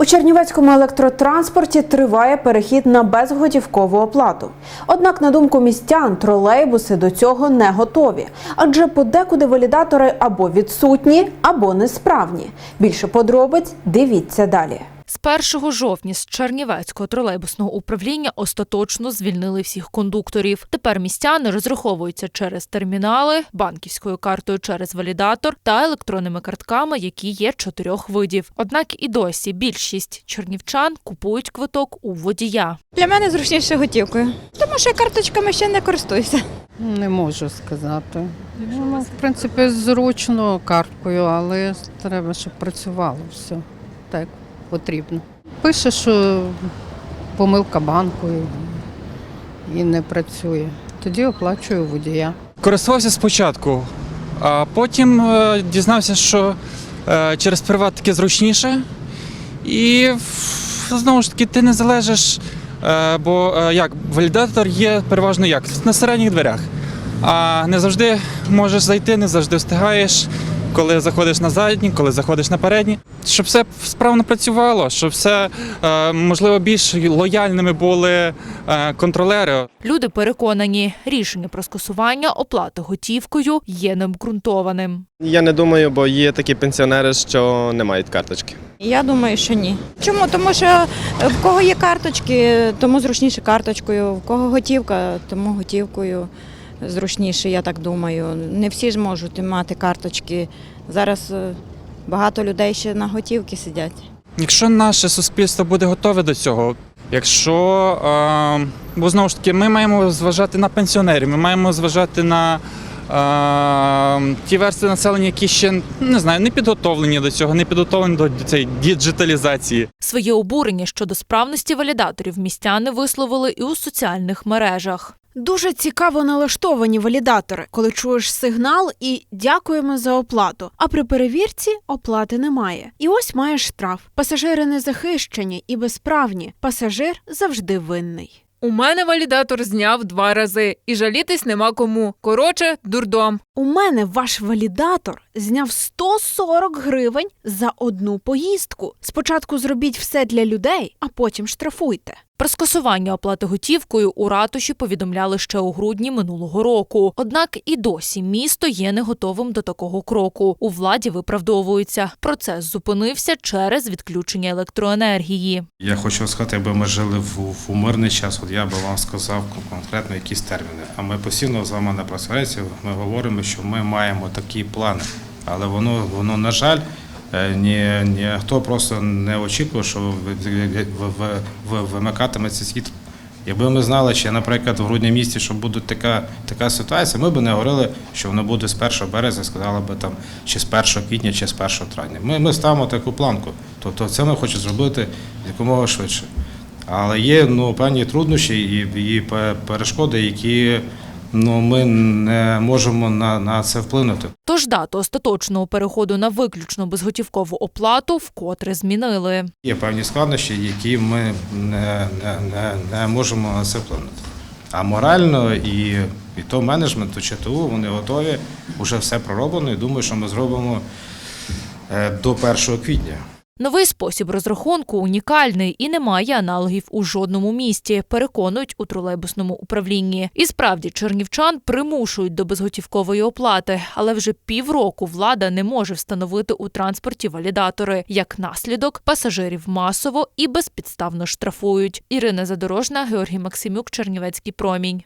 У Чернівецькому електротранспорті триває перехід на безготівкову оплату. Однак, на думку містян, тролейбуси до цього не готові, адже подекуди валідатори або відсутні, або несправні. Більше подробиць дивіться далі. З 1 жовтня з Чернівецького тролейбусного управління остаточно звільнили всіх кондукторів. Тепер містяни розраховуються через термінали, банківською картою через валідатор та електронними картками, які є чотирьох видів. Однак і досі більшість чернівчан купують квиток у водія. Для мене зручніше готівкою, тому що карточками ще не користуюся. Не можу сказати. Ну, в принципі, зручно карткою, але треба, щоб працювало все так потрібно. Пише, що помилка банку і не працює. Тоді оплачую водія. Користувався спочатку, а потім е, дізнався, що е, через приват таки зручніше. І знову ж таки ти не залежиш, е, бо як валідатор є переважно як на середніх дверях. А не завжди можеш зайти, не завжди встигаєш, коли заходиш на задні, коли заходиш на передні. Щоб все справно працювало, щоб все е, можливо більш лояльними були е, контролери. Люди переконані, рішення про скасування оплати готівкою є необґрунтованим. Я не думаю, бо є такі пенсіонери, що не мають карточки. Я думаю, що ні. Чому? Тому що е, в кого є карточки, тому зручніше карточкою, в кого готівка, тому готівкою зручніше, я так думаю. Не всі ж можуть мати карточки. Зараз е, багато людей ще на готівки сидять. Якщо наше суспільство буде готове до цього, якщо е, бо знову ж таки ми маємо зважати на пенсіонерів, ми маємо зважати на е, ті верстви населення, які ще не знаю, не підготовлені до цього, не підготовлені до цієї діджиталізації. Своє обурення щодо справності валідаторів містяни висловили і у соціальних мережах. Дуже цікаво налаштовані валідатори, коли чуєш сигнал і дякуємо за оплату. А при перевірці оплати немає. І ось маєш штраф. Пасажири не захищені і безправні. Пасажир завжди винний. У мене валідатор зняв два рази, і жалітись нема кому. Коротше, дурдом. У мене ваш валідатор зняв 140 гривень за одну поїздку. Спочатку зробіть все для людей, а потім штрафуйте. Про скасування оплати готівкою у ратуші повідомляли ще у грудні минулого року. Однак і досі місто є не готовим до такого кроку. У владі виправдовуються. Процес зупинився через відключення електроенергії. Я хочу сказати, якби ми жили в, в мирний час, от я би вам сказав конкретно якісь терміни. А ми постійно з вами на прес ми говоримо, що ми маємо такі плани. Але воно, воно на жаль, е, ні, ніхто просто не очікує, що ви- ви- ви- ви- вимикатиметься світ. Якби ми знали, що, наприклад, в грудні місяці, що буде така, така ситуація, ми б не говорили, що воно буде з 1 березня, сказали б там, чи з 1 квітня, чи з 1 травня. Ми, ми ставимо таку планку. Тобто це ми хочемо зробити якомога швидше. Але є ну, певні труднощі і, і перешкоди, які ну, ми не можемо на, на це вплинути. Тож дату остаточного переходу на виключно безготівкову оплату вкотре змінили. Є певні складнощі, які ми не, не, не, не можемо на це вплинути. А морально і, і то менеджмент, і ЧТУ, вони готові, вже все пророблено і думаю, що ми зробимо е, до 1 квітня. Новий спосіб розрахунку унікальний і не має аналогів у жодному місті, переконують у тролейбусному управлінні. І справді чернівчан примушують до безготівкової оплати, але вже півроку влада не може встановити у транспорті валідатори. Як наслідок, пасажирів масово і безпідставно штрафують. Ірина Задорожна, Георгій Максимюк, Чернівецький промінь.